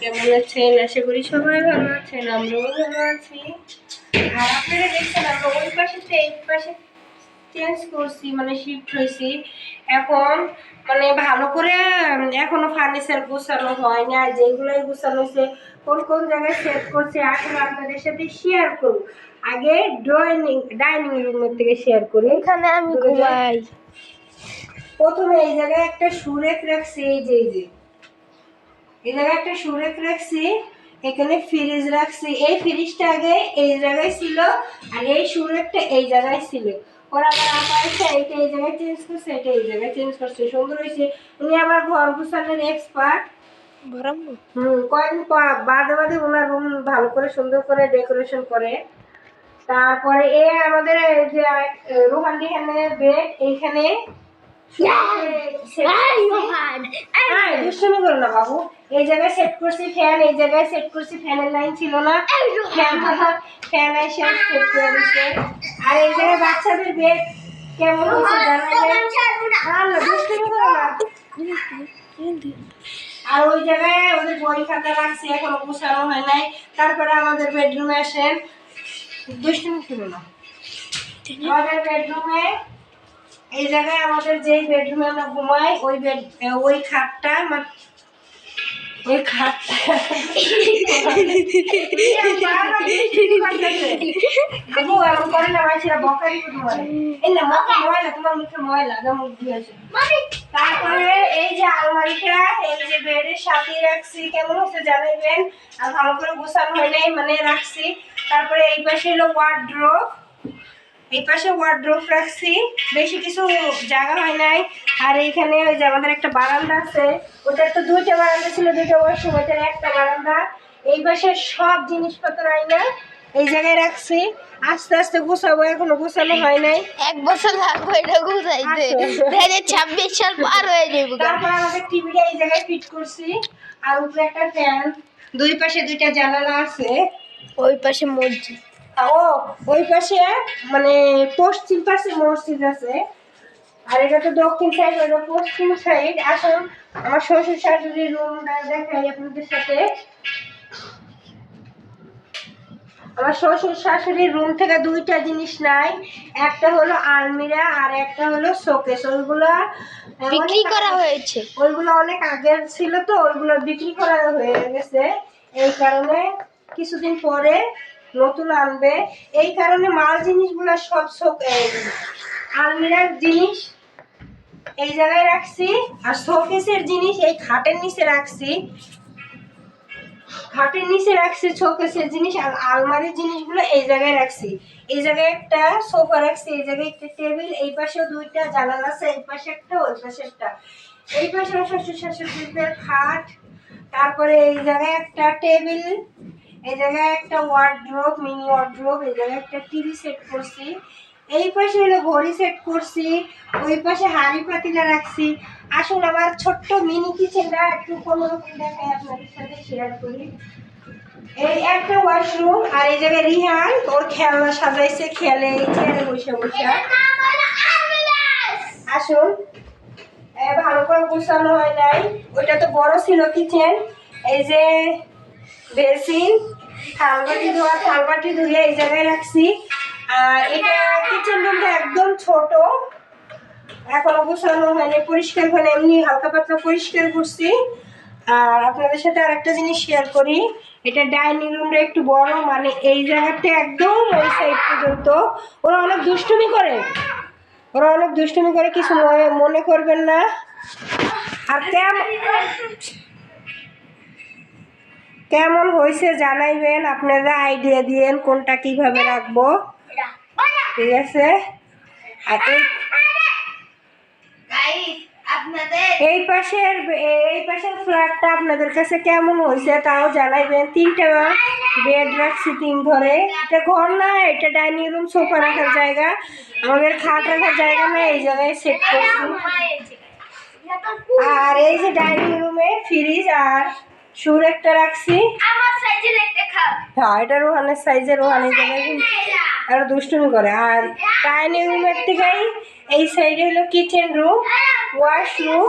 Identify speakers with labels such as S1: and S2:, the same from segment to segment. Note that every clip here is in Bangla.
S1: কেমন আছেন? আশা করি সবাই ভালো আছেন আমরাও ভালো আছি। আর আপনারা দেখছেন আমরা ওই পাশে এই পাশে চেঞ্জ করছি মানে শিফট হয়েছি। এখন মানে ভালো করে এখনও ফার্নিচার গোছানো হয়নি আর যেগুলোই গোছানো হয়েছে কোন কোন জায়গায় সেট করছে এখন আপনাদের সাথে শেয়ার করুন আগে ড্রয়িং ডাইনিং রুমের থেকে শেয়ার করি।
S2: এখানে আমি ঘুমাই।
S1: প্রথমে এই জায়গায় একটা সুরেখ রাখছি এই যে এই যে। এই জায়গায় একটা সুরেখ রাখছি এখানে ফ্রিজ রাখছি। এই ফ্রিজটা আগে এই জায়গায় ছিল আর এই সুরেখটা এই জায়গায় ছিল। ওরা আবার আমার এসে এইটা এই জায়গায় চেঞ্জ করছে এটা এই জায়গায় চেঞ্জ করছে। সুন্দর হয়েছে। উনি আবার ঘর গুছানোর এক্সপার্ট হুম কয়েকদিন পর- বাদে বাদে ওনার রুম ভালো করে সুন্দর করে ডেকোরেশন করে। তারপরে এ আমাদের যে রোহান বেড এইখানে হ্যাঁ, দুষ্টুমি করো না বাবু। এই জায়গায় সেট করছি ফ্যান এই জায়গায় সেট করছি ফ্যানের লাইন ছিল না। ফ্যান ফ্যান এসে সেট করে দিচ্ছে আর এই জায়গায় বাচ্চাদের বেড কেমন হয়েছে আর ওই জায়গায় ওদের বই খাতা রাখছি এখনও গুছানো হয় নাই। তারপরে আমাদের বেডরুমে আসেন। দুষ্টুমি ছিল না। আমাদের বেডরুমে এই জায়গায় আমাদের যেই বেডরুমে আমরা ঘুমাই ওই বেড ওই খাটটা তারপরে এই যে আলমারিটা এই যে বেডের সাথে রাখছি কেমন হচ্ছে জানাইবেন আর ভালো করে গোছানো হয় নাই মানে রাখছি তারপরে এই পাশে হলো ওয়ার্ড্রোব এই পাশে ওয়ার্ড্রোব রাখছি। বেশি কিছু জায়গা হয় নাই। আর এইখানে ওই যে আমাদের একটা বারান্দা আছে ওটার তো দুইটা বারান্দা ছিল দুইটা ওয়াশরুম ওটার একটা বারান্দা। এই পাশে সব জিনিসপত্র আইনা এই জায়গায় রাখছি। আস্তে আস্তে গুছাবো এখনও গুছানো হয় নাই।
S2: এক বছর লাগবে এটা গুছাইতে।
S1: আচ্ছা।
S2: তাহলে ছাব্বিশ সাল পার হয়ে যাবে
S1: তারপর আমাদের টিভিটা এই জায়গায় ফিট করছি। আর উপরে একটা ফ্যান দুই পাশে দুইটা জানালা আছে।
S2: ওই পাশে মসজিদ।
S1: ও ওই পাশে মানে পশ্চিম পাশে মসজিদ আছে। আর এটা তো দক্ষিণ সাইড ওটা পশ্চিম সাইড আসুন আমার শ্বশুর শাশুড়ির রুমটা দেখাই আপনাদের সাথে। আমার শ্বশুর শাশুড়ির রুম থেকে দুইটা জিনিস নাই। একটা হলো আলমিরা আর একটা হলো শোকেস। ওইগুলো
S2: বিক্রি করা হয়েছে।
S1: ওইগুলো অনেক আগের ছিল তো ওইগুলো বিক্রি করা হয়ে গেছে। এই কারণে কিছুদিন পরে নতুন আনবে। এই কারণে মাল জিনিসগুলো সব আলমিরার জিনিস এই জায়গায় রাখছি। আর শোকেসের জিনিস এই খাটের নিচে রাখছি। খাটের নিচে রাখছি শোকেসের জিনিস আর আলমারির জিনিসগুলো এই জায়গায় রাখছি। এই জায়গায় একটা সোফা রাখছি, এই জায়গায় একটা টেবিল, এই পাশেও দুইটা জানালা আছে, এই পাশে একটা, ওই পাশে একটা। এই পাশে শ্বশুর শাশুড়িদের খাট, তারপরে এই জায়গায় একটা টেবিল এই জায়গায় একটা ওয়ার্ড্রোব মিনি ওয়ার্ড্রোব এই জায়গায় একটা টিভি সেট করছি। এই পাশে হলো ঘড়ি সেট করছি, ওই পাশে হাঁড়ি পাতিলা রাখছি। আসুন, আমার ছোট্ট মিনি কিচেনটা একটু কোনো দেখাই আপনাদের সাথে শেয়ার করি। এই একটা ওয়াশরুম আর এই জায়গায় রিহান, ওর খেলনা সাজাইছে, খেলে চেয়ারে বসে বসে। আসুন। ভালো করে গুছানো হয় নাই। ওইটা তো বড় ছিল কিচেন এই যে বেসিন থালবাটি ধোয়া, থালবাটি ধুয়ে এই জায়গায় রাখছি। আর এটা কিচেন রুমটা একদম ছোট। এখনও গুছানো হয়নি, পরিষ্কার হয়নি, এমনি হালকা পাতলা পরিষ্কার করছি। আর আপনাদের সাথে আরেকটা জিনিস শেয়ার করি। এটা ডাইনিং রুমটা একটু বড় মানে এই জায়গাটা একদম ওই সাইড পর্যন্ত। ওরা অনেক দুষ্টুমি করে। ওরা অনেক দুষ্টুমি করে, কিছু মনে- মনে করবেন না। আর কেমন কেমন হয়েছে জানাইবেন, আপনারা আইডিয়া দিয়েন কোনটা কীভাবে রাখব। ঠিক আছে? এই পাশের এই পাশের ফ্ল্যাটটা আপনাদের কাছে কেমন হয়েছে তাও জানাইবেন। তিনটা বেড রাখছি তিন ঘরে। এটা ঘর না, এটা ডাইনিং রুম সোফা রাখার জায়গা। আমাদের খাট রাখার জায়গা না, এই জায়গায় সেট করছি। আর এই যে ডাইনিং রুমে ফ্রিজ আর সুর একটা রাখছি।
S2: আমার সাইজের একটা খাট
S1: হ্যাঁ এটা রোহানের সাইজের রোহানের জায়গায় আর দুষ্টুমি করে। আর ডাইনিং রুমের থেকেই এই সাইডে হলো কিচেন রুম ওয়াশরুম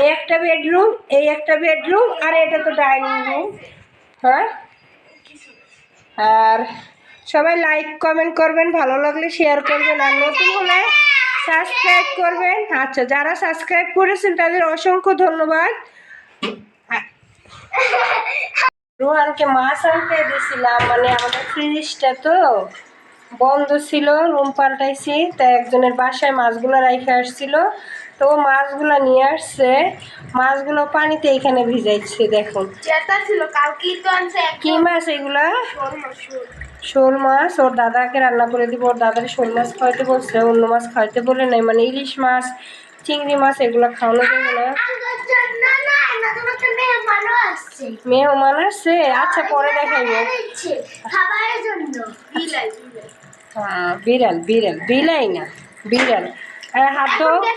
S1: এই একটা বেডরুম এই একটা বেডরুম আর এটা তো ডাইনিং রুম হ্যাঁ? আর সবাই লাইক কমেন্ট করবেন ভালো লাগলে শেয়ার করবেন আর নতুন হলে সাবস্ক্রাইব করবেন। আচ্ছা যারা সাবস্ক্রাইব করেছেন তাদের অসংখ্য ধন্যবাদ। রোহানকে মাছ আনতে দিয়েছিলাম মানে আমাদের ফ্রিজটা তো বন্ধ ছিল রুম পাল্টাইছি তাই একজনের বাসায় মাছগুলো রেখে আসছিল তো ও মাছগুলো নিয়ে আসছে মাছগুলো পানিতে এখানে ভিজাইছে দেখুন।
S2: তো
S1: কি মাছ এগুলা? শোল মাছ ওর দাদাকে রান্না করে দিব ওর দাদার শোল মাছ খাওয়াইতে বলছে অন্য মাছ খাওয়াইতে বলে নাই মানে ইলিশ মাছ চিংড়ি মাছ এগুলো খাওয়ানো যাবে না। মেহমান আসছে। আচ্ছা পরে দেখাইব
S2: খাবারের জন্য।
S1: হ্যাঁ, বিড়াল বিড়াল। বিলাই না বিড়াল। হাত
S2: গা।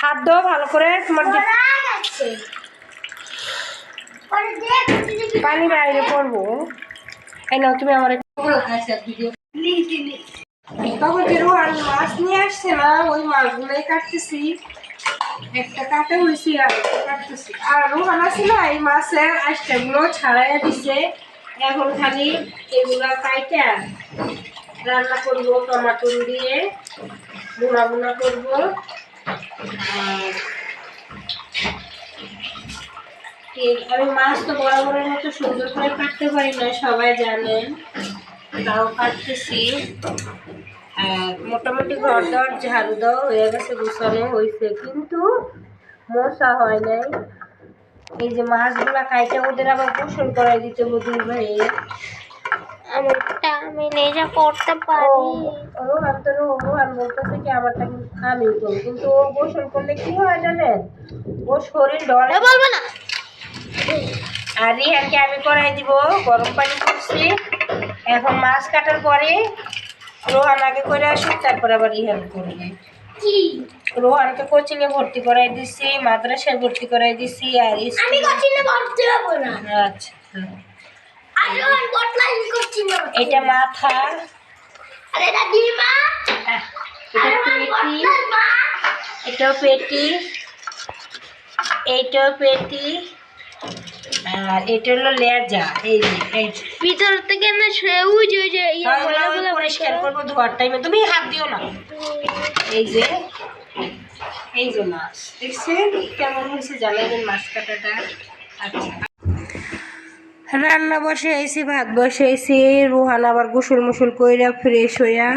S1: হাত ধো ভালো করে তোমার পানি বাইরে পড়ব। এই নাও তুমি আমার তখন যে রোহান মাছ নিয়ে আসছে না ওই মাছগুলোই কাটতেছি। একটা কাটা হয়েছে আর কাটতেছি। আর রোহান না এই মাছের আইসটাগুলো ছাড়াইয়া দিছে। এখন খালি এগুলা কাইটা রান্না করব, টমাটো দিয়ে বুনা বুনা করব। আর আমি মাছ তো বরাবরের মতো সুন্দর করে কাটতে পারি না, সবাই জানেন। তাও কাটতেছি। মোটামুটি ঘর দর ঝাড়ু দাও হয়ে গেছে গুছানো হয়েছে। কিন্তু মশা হয় নাই। এই যে মাছগুলা খাইতে ওদের আবার গোসল করাই দিতে বুধুর ভাই
S2: আমারটা আমি নিজে করতে পারি।
S1: রোহান তো রোহান বলতেছে কি আমারটা কিন্তু আমি করব কিন্তু ও গোসল করলে কি হয় জানেন? ও শরীর ডরে
S2: না।
S1: আর রিহানকে আমি করাই দিব গরম পানি করছি। এখন মাছ কাটার পরে রোহান আগে করে আসুক তারপর আবার রিহান করবে। রোহানকে কোচিংয়ে ভর্তি করাই দিছি মাদ্রাসায় ভর্তি করাই দিছি আর
S2: আমি কোচিনে ভর্তি হব না।
S1: আচ্ছা
S2: কোচিনে
S1: এটা মাথা।
S2: আরে দাদিমা
S1: আহ, এটা পেটি। এটাও পেটি। এইটাও পেটি। আর এটা হলো লেজা। এই যে
S2: ভিতর থেকে না সবুজ ওই যে
S1: পরিষ্কার করব ধোয়ার টাইমে তুমি হাত দিও না। এই যে এই যে মাছ। দেখছেন কেমন হয়েছে জানাবেন মাছ কাটাটা? আচ্ছা। রান্না বসে আইসি ভাত বসে আইসি রুহান আবার গোসল মুসল কইরা ফ্রেশ হইয়া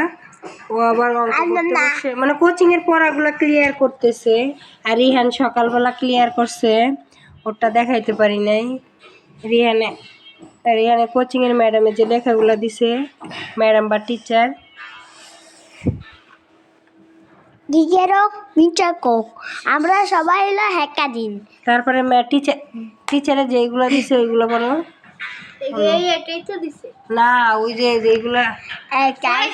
S1: ও আবার মানে কোচিং এর পড়াগুলো ক্লিয়ার করতেছে আর রিহান সকালবেলা ক্লিয়ার করছে। ওটা দেখাইতে পারি নাই। রিহানে রিহানে এখানে কোচিংয়ের ম্যাডামে যে লেখাগুলো দিছে ম্যাডাম বা টিচার
S2: আমরা সবাই হলো হ্যাকা দিন
S1: তারপরে টিচার টিচারে যেগুলো দিছে ওইগুলো বলো।
S2: এই এটাই তো দিছে।
S1: না ওই যে যেগুলা
S2: চাই